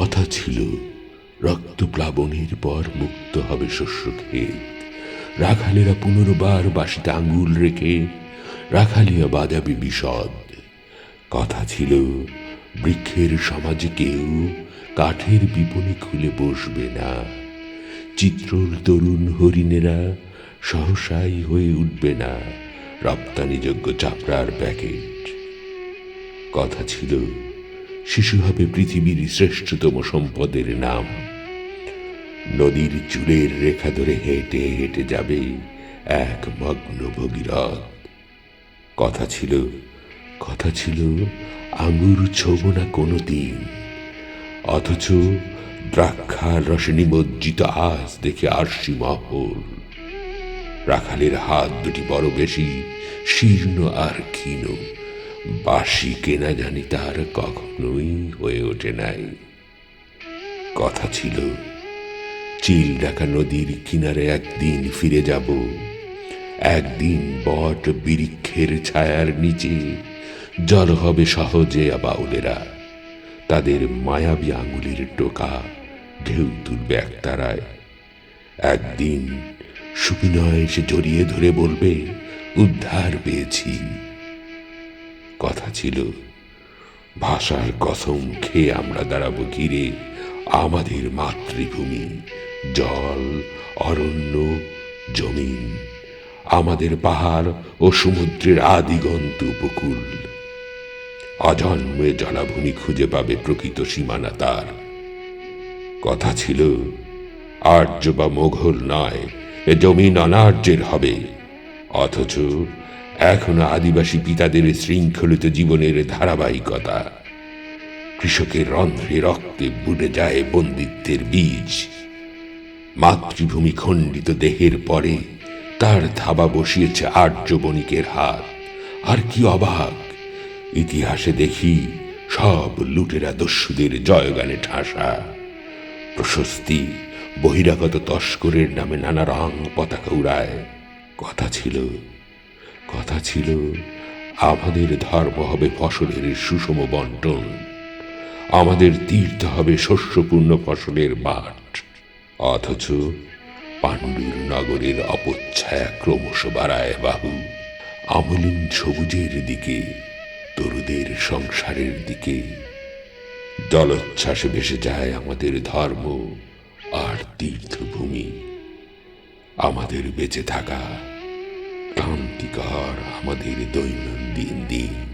কথা ছিল, রক্ত প্লাবনের পর মুক্ত হবে শস্য ক্ষেত। রাখালেরা পুনর্বার বাসিতে আঙ্গুল রেখে রাখালিয়া বাজাবে বিশদ। কথা ছিল, বৃক্ষের সমাজে কেউ কাঠের বিপণী খুলে বসবে না। চিত্রর তরুণ হরিণেরা সহসাই হয়ে উঠবে না রপ্তানিযোগ্য চাপড়ার প্যাকেট। কথা ছিল শিশু হবে পৃথিবীর শ্রেষ্ঠতম সম্পদের নাম। নদীর চুলের রেখা ধরে হেঁটে হেঁটে যাবে এক মগ্ন ভগীরথ। কথা ছিল কথা ছিল আঙুর ছোব না কোনো দিন অথচ দ্রাক্ষার রসে নিমজ্জিত আজ দেখে আরশি মহল। রাখালের হাত দুটি বড় বেশি, শীর্ণ আর ক্ষীণ। বাসি কেনা জানি তার কখনোই হয়ে ওঠে নাই। কথা ছিল, চিল ডাকা নদীর কিনারে একদিন ফিরে যাব। একদিন বট বৃক্ষের ছায়ার নিচে, জল হবে সহজে বাউলেরা তাদের মায়াবী আঙুলির টোকা ঢেউ তুলবে একতারায় একদিন সুবিনয় সে জড়িয়ে ধরে বলবে, উদ্ধার পেয়েছি। কথা ছিল। ভাষার কসম খেয়ে আমরা দাঁড়াবো ঘিরে আমাদের মাতৃভূমি, জল, অরণ্য, জমিন, আমাদের পাহাড় ও সমুদ্রের আদিগন্ত উপকূল। অজন্মে জলাভূমি খুঁজে পাবে প্রকৃত সীমানা তার। কথা ছিল, আর্য বা মোঘল নয় জমিন অনার্যের হবে, অথচ এখনও আদিবাসী পিতাদের শৃঙ্খলিত জীবনের ধারাবাহিকতা। কৃষকের রন্ধ্রে রক্তে বুড়ে যায় বন্দিত্বের বীজ। মাতৃভূমি খণ্ডিত দেহের পরে তার থাবা বসিয়েছে আর্য বণিকের হাত। আর কি অবাক! ইতিহাসে দেখি সব লুটেরা দস্যুদের জয়গানে ঠাসা। প্রশস্তি বহিরাগত তস্করের নামে নানা রং পতাকা উড়ায়। কথা ছিল কথা ছিল, আমাদের ধর্ম হবে ফসলের সুষম বন্টন। আমাদের তীর্থ হবে শস্যপূর্ণ ফসলের মাঠ। অথচ পাণ্ডুর নগরের অপচ্ছায়া ক্রমশ বাড়ায় বাহু। আমলিন সবুজের দিকে, তরুদের সংসারের দিকে। জলোচ্ছ্বাসে ভেসে যায় আমাদের ধর্ম আর তীর্থভূমি। আমাদের বেঁচে থাকা ক্লান্তিকর আমাদের দৈনন্দিন দিন।